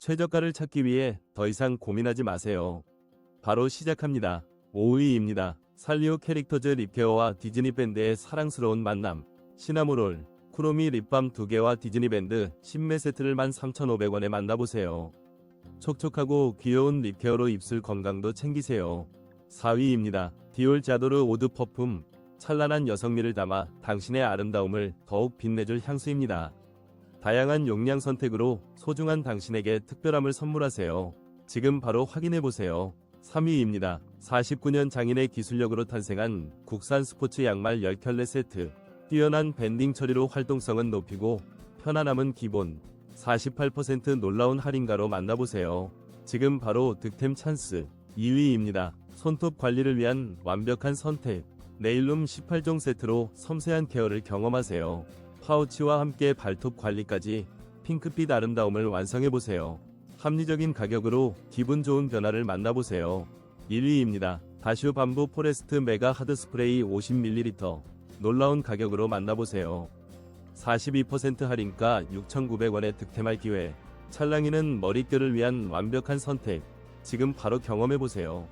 최저가를 찾기 위해 더 이상 고민하지 마세요. 바로 시작합니다. 5위입니다. 살리오 캐릭터즈 립케어와 디즈니 밴드의 사랑스러운 만남. 시나모롤, 쿠로미 립밤 2개와 디즈니 밴드 10매 세트를 13,500원에 만나보세요. 촉촉하고 귀여운 립케어로 입술 건강도 챙기세요. 4위입니다. 디올 자도르 오드 퍼퓸. 찬란한 여성미를 담아 당신의 아름다움을 더욱 빛내줄 향수입니다. 다양한 용량 선택으로 소중한 당신에게 특별함을 선물하세요. 지금 바로 확인해보세요. 3위입니다. 49년 장인의 기술력으로 탄생한 국산 스포츠 양말 10켤레 세트. 뛰어난 밴딩 처리로 활동성은 높이고 편안함은 기본. 48% 놀라운 할인가로 만나보세요. 지금 바로 득템 찬스. 2위입니다. 손톱 관리를 위한 완벽한 선택. 네일룸 18종 세트로 섬세한 케어를 경험하세요. 파우치와 함께 발톱 관리까지 핑크빛 아름다움을 완성해보세요. 합리적인 가격으로 기분 좋은 변화를 만나보세요. 1위입니다. 다슈 밤부 포레스트 메가 하드 스프레이 50ml. 놀라운 가격으로 만나보세요. 42% 할인가 6,900원에 득템할 기회. 찰랑이는 머릿결을 위한 완벽한 선택. 지금 바로 경험해보세요.